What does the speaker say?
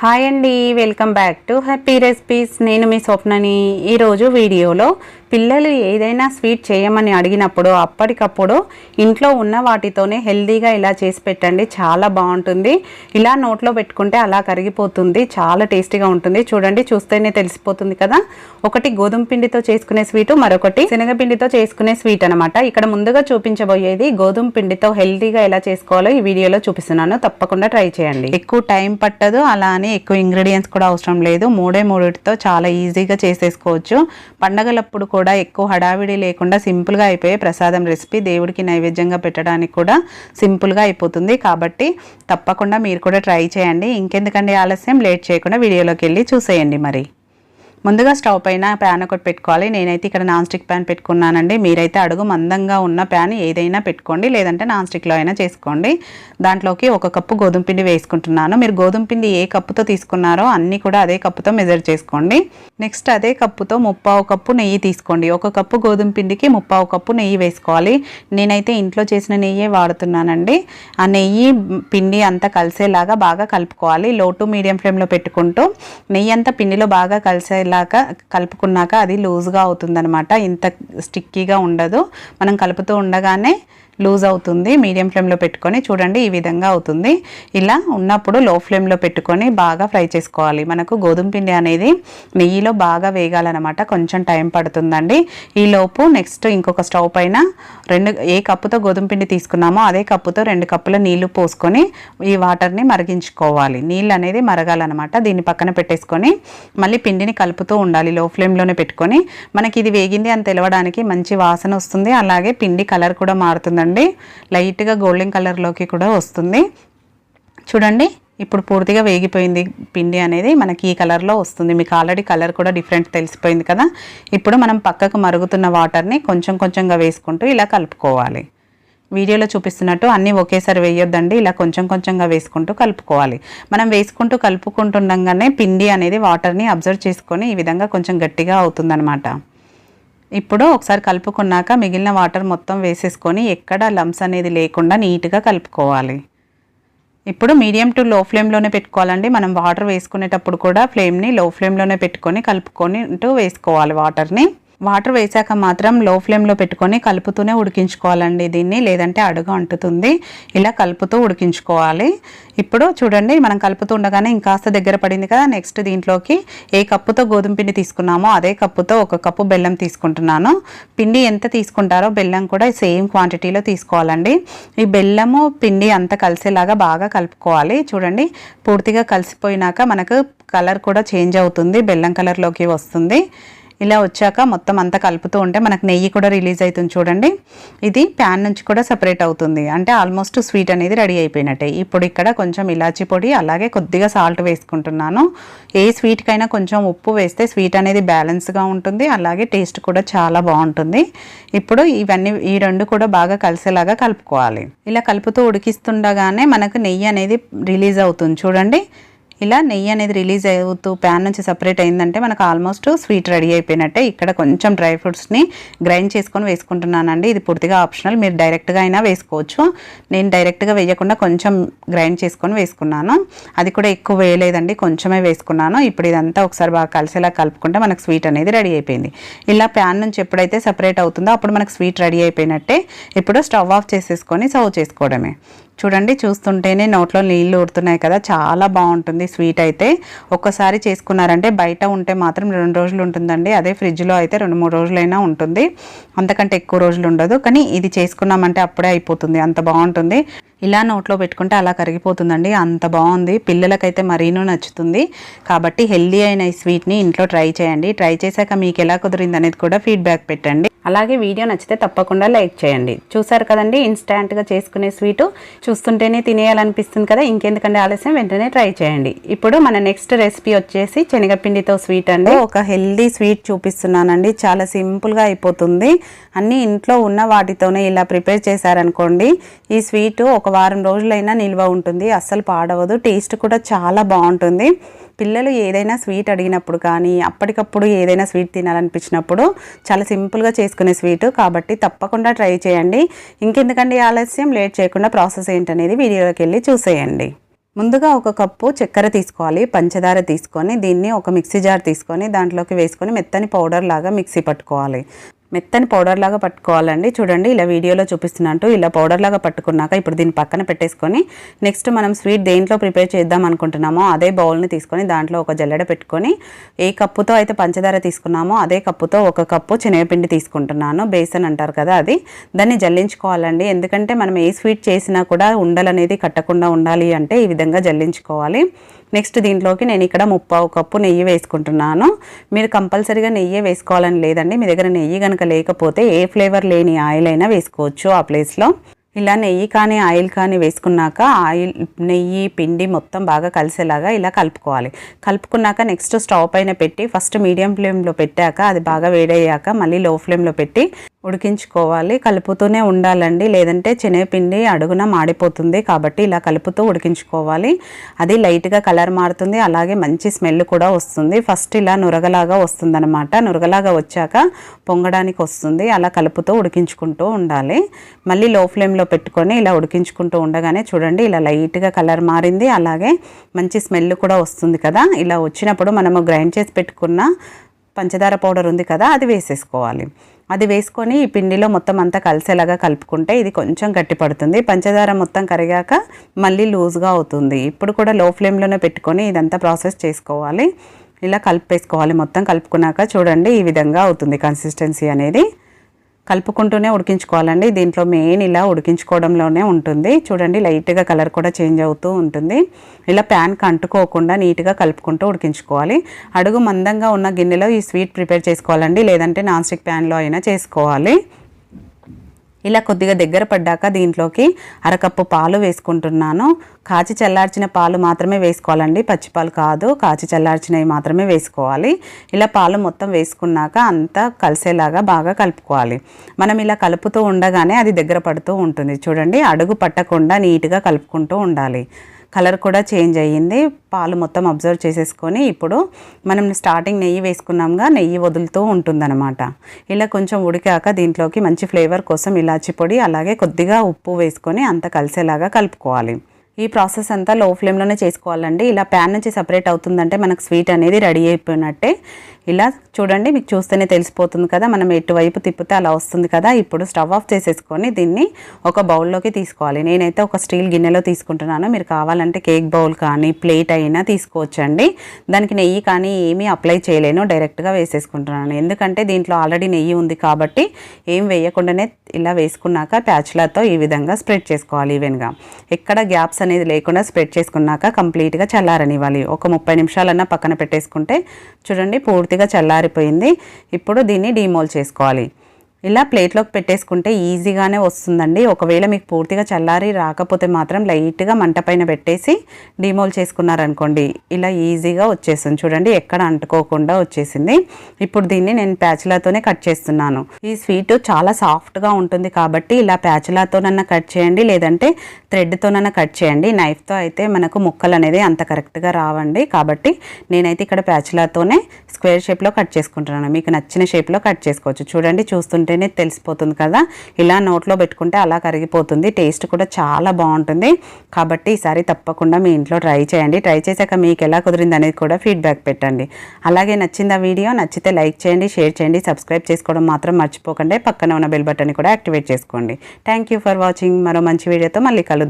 Hi అండి welcome back to happy recipes నేను మీ స్వప్నని. ఈరోజు వీడియోలో పిల్లలు ఏదైనా స్వీట్ చేయమని అడిగినప్పుడు అప్పటికప్పుడు ఇంట్లో ఉన్న వాటితోనే హెల్దీగా ఇలా చేసి పెట్టండి. చాలా బాగుంటుంది. ఇలా నోట్లో పెట్టుకుంటే అలా కరిగిపోతుంది. చాలా టేస్టీగా ఉంటుంది. చూడండి చూస్తేనే తెలిసిపోతుంది కదా. ఒకటి గోధుమ పిండితో చేసుకునే స్వీట్ మరొకటి శనగపిండితో చేసుకునే స్వీట్ అనమాట ఇక్కడ ముందుగా చూపించబోయేది గోధుమ పిండితో హెల్దీగా ఎలా చేసుకోవాలో ఈ వీడియోలో చూపిస్తున్నాను. తప్పకుండా ట్రై చేయండి. ఎక్కువ టైం పట్టదు. అలా కానీ ఎక్కువ ఇంగ్రీడియంట్స్ కూడా అవసరం లేదు. మూడే మూడిటితో చాలా ఈజీగా చేసేసుకోవచ్చు. పండగలప్పుడు కూడా ఎక్కువ హడావిడి లేకుండా సింపుల్గా అయిపోయే ప్రసాదం రెసిపీ దేవుడికి నైవేద్యంగా పెట్టడానికి కూడా సింపుల్గా అయిపోతుంది. కాబట్టి తప్పకుండా మీరు కూడా ట్రై చేయండి. ఇంకెందుకండి ఆలస్యం? లేట్ చేయకుండా వీడియోలోకి వెళ్ళి చూసేయండి మరి. ముందుగా స్టవ్ పైన ప్యాన్ ఒకటి పెట్టుకోవాలి. నేనైతే ఇక్కడ నాన్ స్టిక్ ప్యాన్ పెట్టుకున్నానండి. మీరైతే అడుగు మందంగా ఉన్న ప్యాన్ ఏదైనా పెట్టుకోండి. లేదంటే నాన్ స్టిక్లో అయినా చేసుకోండి. దాంట్లోకి ఒక కప్పు గోధుమ పిండి వేసుకుంటున్నాను. మీరు గోధుమ పిండి ఏ కప్పుతో తీసుకున్నారో అన్నీ కూడా అదే కప్పుతో మెజర్ చేసుకోండి. నెక్స్ట్ అదే కప్పుతో ముప్పావు కప్పు నెయ్యి తీసుకోండి. ఒక కప్పు గోధుమ పిండికి ముప్పావు కప్పు నెయ్యి వేసుకోవాలి. నేనైతే ఇంట్లో చేసిన నెయ్యే వాడుతున్నానండి. ఆ నెయ్యి పిండి అంతా కలిసేలాగా బాగా కలుపుకోవాలి. లో టు మీడియం ఫ్లేమ్లో పెట్టుకుంటూ నెయ్యి అంతా పిండిలో బాగా కలిసేలా కలిపేలాగా కలుపుకున్నాక అది లూజ్గా అవుతుందనమాట ఇంత స్టిక్కీగా ఉండదు. మనం కలుపుతూ ఉండగానే లూజ్ అవుతుంది. మీడియం ఫ్లేమ్లో పెట్టుకొని చూడండి ఈ విధంగా అవుతుంది. ఇలా ఉన్నప్పుడు లో ఫ్లేమ్లో పెట్టుకొని బాగా ఫ్రై చేసుకోవాలి. మనకు గోధుమ పిండి అనేది నెయ్యిలో బాగా వేగాలన్నమాట. కొంచెం టైం పడుతుందండి. ఈ లోపు నెక్స్ట్ ఇంకొక స్టవ్ పైన రెండు ఏ కప్పుతో గోధుమ పిండి తీసుకున్నామో అదే కప్పుతో రెండు కప్పుల నీళ్ళు పోసుకొని ఈ వాటర్ని మరిగించుకోవాలి. నీళ్ళు అనేది మరగాలన్నమాట. దీన్ని పక్కన పెట్టేసుకొని మళ్ళీ పిండిని కలుపుతూ ఉండాలి లో ఫ్లేమ్లోనే పెట్టుకొని. మనకి ఇది వేగింది అని తెలవడానికి మంచి వాసన వస్తుంది. అలాగే పిండి కలర్ కూడా మారుతుందండి. లైట్గా గోల్డెన్ కలర్లోకి కూడా వస్తుంది. చూడండి ఇప్పుడు పూర్తిగా వేగిపోయింది పిండి అనేది. మనకి ఈ కలర్లో వస్తుంది. మీకు ఆల్రెడీ కలర్ కూడా డిఫరెంట్ తెలిసిపోయింది కదా. ఇప్పుడు మనం పక్కకు మరుగుతున్న వాటర్ని కొంచెం కొంచెంగా వేసుకుంటూ ఇలా కలుపుకోవాలి. వీడియోలో చూపిస్తున్నట్టు అన్నీ ఒకేసారి వేయొద్దండి. ఇలా కొంచెం కొంచెంగా వేసుకుంటూ కలుపుకోవాలి. మనం వేసుకుంటూ కలుపుకుంటుండగానే పిండి అనేది వాటర్ని అబ్జర్వ్ చేసుకొని ఈ విధంగా కొంచెం గట్టిగా అవుతుందనమాట ఇప్పుడు ఒకసారి కలుపుకున్నాక మిగిలిన వాటర్ మొత్తం వేసేసుకొని ఎక్కడ లంప్స్ అనేది లేకుండా నీట్గా కలుపుకోవాలి. ఇప్పుడు మీడియం టు లో ఫ్లేమ్లోనే పెట్టుకోవాలండి. మనం వాటర్ వేసుకునేటప్పుడు కూడా ఫ్లేమ్ని లో ఫ్లేమ్లోనే పెట్టుకొని కలుపుకొని వేసుకోవాలి వాటర్ని వాటర్ వేసాక మాత్రం లో ఫ్లేమ్లో పెట్టుకొని కలుపుతూనే ఉడికించుకోవాలండి దీన్ని లేదంటే అడుగు అంటుతుంది. ఇలా కలుపుతూ ఉడికించుకోవాలి. ఇప్పుడు చూడండి మనం కలుపుతూ ఉండగానే ఇంకాస్త దగ్గర పడింది కదా నెక్స్ట్ దీంట్లోకి ఏ కప్పుతో గోధుమ పిండి తీసుకున్నామో అదే కప్పుతో ఒక కప్పు బెల్లం తీసుకుంటున్నాను. పిండి ఎంత తీసుకుంటారో బెల్లం కూడా సేమ్ క్వాంటిటీలో తీసుకోవాలండి. ఈ బెల్లము పిండి అంతా కలిసేలాగా బాగా కలుపుకోవాలి. చూడండి పూర్తిగా కలిసిపోయినాక మనకు కలర్ కూడా చేంజ్ అవుతుంది బెల్లం కలర్లోకి వస్తుంది. ఇలా వచ్చాక మొత్తం అంతా కలుపుతూ ఉంటే మనకు నెయ్యి కూడా రిలీజ్ అవుతుంది చూడండి. ఇది ప్యాన్ నుంచి కూడా సపరేట్ అవుతుంది. అంటే ఆల్మోస్ట్ స్వీట్ అనేది రెడీ అయిపోయినట్టే. ఇప్పుడు ఇక్కడ కొంచెం ఇలాచి పొడి అలాగే కొద్దిగా సాల్ట్ వేసుకుంటున్నాను. ఏ స్వీట్కైనా కొంచెం ఉప్పు వేస్తే స్వీట్ అనేది బ్యాలెన్స్గా ఉంటుంది. అలాగే టేస్ట్ కూడా చాలా బాగుంటుంది. ఇప్పుడు ఇవన్నీ ఈ రెండు కూడా బాగా కలిసేలాగా కలుపుకోవాలి. ఇలా కలుపుతూ ఉడికిస్తుండగానే మనకు నెయ్యి అనేది రిలీజ్ అవుతుంది చూడండి. ఇలా నెయ్యి అనేది రిలీజ్ అవుతూ ప్యాన్ నుంచి సపరేట్ అయిందంటే మనకు ఆల్మోస్ట్ స్వీట్ రెడీ అయిపోయినట్టే. ఇక్కడ కొంచెం డ్రై ఫ్రూట్స్ని గ్రైండ్ చేసుకొని వేసుకుంటున్నానండి. ఇది పూర్తిగా ఆప్షనల్. మీరు డైరెక్ట్గా అయినా వేసుకోవచ్చు. నేను డైరెక్ట్గా వేయకుండా కొంచెం గ్రైండ్ చేసుకొని వేసుకున్నాను. అది కూడా ఎక్కువ వేయలేదండి. కొంచెమే వేసుకున్నాను. ఇప్పుడు ఇదంతా ఒకసారి బాగా కలిసేలా కలుపుకుంటే మనకు స్వీట్ అనేది రెడీ అయిపోయింది. ఇలా ప్యాన్ నుంచి ఎప్పుడైతే సపరేట్ అవుతుందో అప్పుడు మనకు స్వీట్ రెడీ అయిపోయినట్టే. ఇప్పుడు స్టవ్ ఆఫ్ చేసేసుకొని సర్వ్ చేసుకోవడమే. చూడండి చూస్తుంటేనే నోట్లో నీళ్ళు ఊరుతున్నాయి కదా. చాలా బాగుంటుంది స్వీట్ అయితే. ఒక్కసారి చేసుకున్నారంటే బయట ఉంటే మాత్రం రెండు రోజులు ఉంటుందండి. అదే ఫ్రిడ్జ్లో అయితే రెండు మూడు రోజులైనా ఉంటుంది. అంతకంటే ఎక్కువ రోజులు ఉండదు. కానీ ఇది చేసుకున్నామంటే అప్పుడే అయిపోతుంది. అంత బాగుంటుంది. ఇలా నోట్లో పెట్టుకుంటే అలా కరిగిపోతుందండి. అంత బాగుంది. పిల్లలకైతే మరీనూ నచ్చుతుంది. కాబట్టి హెల్దీ అయిన ఈ స్వీట్ని ఇంట్లో ట్రై చేయండి. ట్రై చేశాక మీకు ఎలా కుదిరింది అనేది కూడా ఫీడ్బ్యాక్ పెట్టండి. అలాగే వీడియో నచ్చితే తప్పకుండా లైక్ చేయండి. చూసారు కదండి ఇన్స్టాంట్గా చేసుకునే స్వీటు. చూస్తుంటేనే తినేయాలనిపిస్తుంది కదా. ఇంకెందుకంటే ఆలస్యం? వెంటనే ట్రై చేయండి. ఇప్పుడు మన నెక్స్ట్ రెసిపీ వచ్చేసి శనగపిండితో స్వీట్ అండి. ఒక హెల్దీ స్వీట్ చూపిస్తున్నానండి. చాలా సింపుల్గా అయిపోతుంది. అన్నీ ఇంట్లో ఉన్న వాటితోనే ఇలా ప్రిపేర్ చేశారనుకోండి ఈ స్వీట్ ఒక ఒక వారం రోజులైనా నిల్వ ఉంటుంది. అస్సలు పాడవదు. టేస్ట్ కూడా చాలా బాగుంటుంది. పిల్లలు ఏదైనా స్వీట్ అడిగినప్పుడు కానీ అప్పటికప్పుడు ఏదైనా స్వీట్ తినాలనిపించినప్పుడు చాలా సింపుల్గా చేసుకునే స్వీట్. కాబట్టి తప్పకుండా ట్రై చేయండి. ఇంకెందుకండి ఆలస్యం? లేట్ చేయకుండా ప్రాసెస్ ఏంటనేది వీడియోలోకి వెళ్ళి చూసేయండి. ముందుగా ఒక కప్పు చక్కెర తీసుకోవాలి. పంచదార తీసుకొని దీన్ని ఒక మిక్సీ జార్ తీసుకొని దాంట్లోకి వేసుకొని మెత్తని పౌడర్ లాగా మిక్సీ పట్టుకోవాలి. మెత్తని పౌడర్ లాగా పట్టుకోవాలండి. చూడండి ఇలా వీడియోలో చూపిస్తున్నట్టు ఇలా పౌడర్ లాగా పట్టుకున్నాక ఇప్పుడు దీన్ని పక్కన పెట్టేసుకొని నెక్స్ట్ మనం స్వీట్ దేంట్లో ప్రిపేర్ చేద్దాం అనుకుంటున్నామో అదే బౌల్ని తీసుకొని దాంట్లో ఒక జల్లెడ పెట్టుకొని ఏ కప్పుతో అయితే పంచదార తీసుకున్నామో అదే కప్పుతో ఒక కప్పు శనగపిండి తీసుకుంటున్నాను. బేసన్ అంటారు కదా అది. దాన్ని జల్లించుకోవాలండి. ఎందుకంటే మనం ఏ స్వీట్ చేసినా కూడా ఉండలనేది కట్టకుండా ఉండాలి అంటే ఈ విధంగా జల్లించుకోవాలి. నెక్స్ట్ దీంట్లోకి నేను ఇక్కడ ముప్పావు కప్పు నెయ్యి వేసుకుంటున్నాను. మీరు కంపల్సరీగా నెయ్యి వేసుకోవాలని లేదండి. మీ దగ్గర నెయ్యి కనుక లేకపోతే ఏ ఫ్లేవర్ లేని ఆయిల్ అయినా వేసుకోవచ్చు ఆ ప్లేస్లో ఇలా నెయ్యి కానీ ఆయిల్ కానీ వేసుకున్నాక ఆయిల్ నెయ్యి పిండి మొత్తం బాగా కలిసేలాగా ఇలా కలుపుకోవాలి. కలుపుకున్నాక నెక్స్ట్ స్టవ్ పైన పెట్టి ఫస్ట్ మీడియం ఫ్లేమ్లో పెట్టాక అది బాగా వేడయ్యాక మళ్ళీ లో ఫ్లేమ్లో పెట్టి ఉడికించుకోవాలి. కలుపుతూనే ఉండాలండి. లేదంటే శనగపిండి అడుగున మాడిపోతుంది కాబట్టి ఇలా కలుపుతూ ఉడికించుకోవాలి. అది లైట్గా కలర్ మారుతుంది. అలాగే మంచి స్మెల్ కూడా వస్తుంది. ఫస్ట్ ఇలా నురగలాగా వస్తుంది అనమాట నురగలాగా వచ్చాక పొంగడానికి వస్తుంది. అలా కలుపుతూ ఉడికించుకుంటూ ఉండాలి. మళ్ళీ లో ఫ్లేమ్లో పెట్టుకొని ఇలా ఉడికించుకుంటూ ఉండగానే చూడండి ఇలా లైట్గా కలర్ మారింది. అలాగే మంచి స్మెల్ కూడా వస్తుంది కదా. ఇలా వచ్చినప్పుడు మనము గ్రైండ్ చేసి పెట్టుకున్న పంచదార పౌడర్ ఉంది కదా అది వేసేసుకోవాలి. అది వేసుకొని ఈ పిండిలో మొత్తం అంతా కలిసేలాగా కలుపుకుంటే ఇది కొంచెం గట్టి పడుతుంది. పంచదార మొత్తం కరిగాక మళ్ళీ లూజ్గా అవుతుంది. ఇప్పుడు కూడా లో ఫ్లేమ్లోనే పెట్టుకొని ఇదంతా ప్రాసెస్ చేసుకోవాలి. ఇలా కలిపేసుకోవాలి. మొత్తం కలుపుకున్నాక చూడండి ఈ విధంగా అవుతుంది కన్సిస్టెన్సీ అనేది. కలుపుకుంటూనే ఉడికించుకోవాలండి. దీంట్లో మెయిన్ ఇలా ఉడికించుకోవడంలోనే ఉంటుంది. చూడండి లైట్గా కలర్ కూడా చేంజ్ అవుతూ ఉంటుంది. ఇలా ప్యాన్కి అంటుకోకుండా నీట్గా కలుపుకుంటూ ఉడికించుకోవాలి. అడుగు మందంగా ఉన్న గిన్నెలో ఈ స్వీట్ ప్రిపేర్ చేసుకోవాలండి. లేదంటే నాన్ స్టిక్ ప్యాన్లో అయినా చేసుకోవాలి. ఇలా కొద్దిగా దగ్గర పడ్డాక దీంట్లోకి అరకప్పు పాలు వేసుకుంటున్నాను. కాచి చల్లార్చిన పాలు మాత్రమే వేసుకోవాలండి. పచ్చిపాలు కాదు. కాచి చల్లార్చినవి మాత్రమే వేసుకోవాలి. ఇలా పాలు మొత్తం వేసుకున్నాక అంతా కలిసేలాగా బాగా కలుపుకోవాలి. మనం ఇలా కలుపుతూ ఉండగానే అది దగ్గర పడుతూ ఉంటుంది. చూడండి అడుగు పట్టకుండా నీట్గా కలుపుకుంటూ ఉండాలి. కలర్ కూడా చేంజ్ అయ్యింది. పాలు మొత్తం అబ్జర్వ్ చేసేసుకొని ఇప్పుడు మనం స్టార్టింగ్ నెయ్యి వేసుకున్నాంగా నెయ్యి వదులుతూ ఉంటుందన్నమాట. ఇలా కొంచెం ఉడికాక దీంట్లోకి మంచి ఫ్లేవర్ కోసం ఇలాచి పొడి అలాగే కొద్దిగా ఉప్పు వేసుకొని అంత కలిసేలాగా కలుపుకోవాలి. ఈ ప్రాసెస్ అంతా లో ఫ్లేమ్లోనే చేసుకోవాలండి. ఇలా ప్యాన్ నుంచి సపరేట్ అవుతుందంటే మనకు స్వీట్ అనేది రెడీ అయిపోయినట్టే. ఇలా చూడండి మీకు చూస్తేనే తెలిసిపోతుంది కదా మనం ఎటువైపు తిప్పితే అలా వస్తుంది కదా. ఇప్పుడు స్టవ్ ఆఫ్ చేసేసుకొని దీన్ని ఒక బౌల్లోకి తీసుకోవాలి. నేనైతే ఒక స్టీల్ గిన్నెలో తీసుకుంటున్నాను. మీరు కావాలంటే కేక్ బౌల్ కానీ ప్లేట్ అయినా తీసుకోవచ్చండి. దానికి నెయ్యి కానీ ఏమీ అప్లై చేయలేను. డైరెక్ట్గా వేసేసుకుంటున్నాను. ఎందుకంటే దీంట్లో ఆల్రెడీ నెయ్యి ఉంది కాబట్టి ఏం వేయకుండానే ఇలా వేసుకున్నాక ప్యాచ్లతో ఈ విధంగా స్ప్రెడ్ చేసుకోవాలి ఈవెన్గా. ఎక్కడ గ్యాప్స్ అనేది లేకుండా స్ప్రెడ్ చేసుకున్నాక కంప్లీట్గా చల్లారనివ్వాలి. ఒక ముప్పై నిమిషాలన్నా పక్కన పెట్టేసుకుంటే చూడండి పూర్తి పూర్తిగా చల్లారిపోయింది. ఇప్పుడు దీన్ని డీమోల్ చేసుకోవాలి. ఇలా ప్లేట్లోకి పెట్టేసుకుంటే ఈజీగానే వస్తుందండి. ఒకవేళ మీకు పూర్తిగా చల్లారి రాకపోతే మాత్రం లైట్గా మంట పైన పెట్టేసి డిమోల్ చేసుకున్నారనుకోండి ఇలా ఈజీగా వచ్చేస్తుంది. చూడండి ఎక్కడ అంటుకోకుండా వచ్చేసింది. ఇప్పుడు దీన్ని నేను ప్యాచులాతోనే కట్ చేస్తున్నాను. ఈ స్వీట్ చాలా సాఫ్ట్గా ఉంటుంది కాబట్టి ఇలా ప్యాచులాతోనన్నా కట్ చేయండి లేదంటే థ్రెడ్తోనన్నా కట్ చేయండి. నైఫ్తో అయితే మనకు ముక్కలు అనేది అంత కరెక్ట్గా రావండి. కాబట్టి నేనైతే ఇక్కడ ప్యాచులాతోనే స్క్వేర్ షేప్లో కట్ చేసుకుంటున్నాను. మీకు నచ్చిన షేప్లో కట్ చేసుకోవచ్చు. చూడండి చూస్తుంటే అనేది తెలిసిపోతుంది కదా. ఇలా నోట్లో పెట్టుకుంటే అలా కరిగిపోతుంది. టేస్ట్ కూడా చాలా బాగుంటుంది. కాబట్టి ఈసారి తప్పకుండా మీ ఇంట్లో ట్రై చేయండి. ట్రై చేశాక మీకు ఎలా కుదిరింది అనేది కూడా ఫీడ్బ్యాక్ పెట్టండి. అలాగే నచ్చింది ఆ వీడియో నచ్చితే లైక్ చేయండి షేర్ చేయండి సబ్స్క్రైబ్ చేసుకోవడం మాత్రం మర్చిపోకండి. పక్కన ఉన్న బెల్ బటన్ కూడా యాక్టివేట్ చేసుకోండి. Thank for watching. మరో మంచి వీడియోతో మళ్ళీ కలుద్దాం.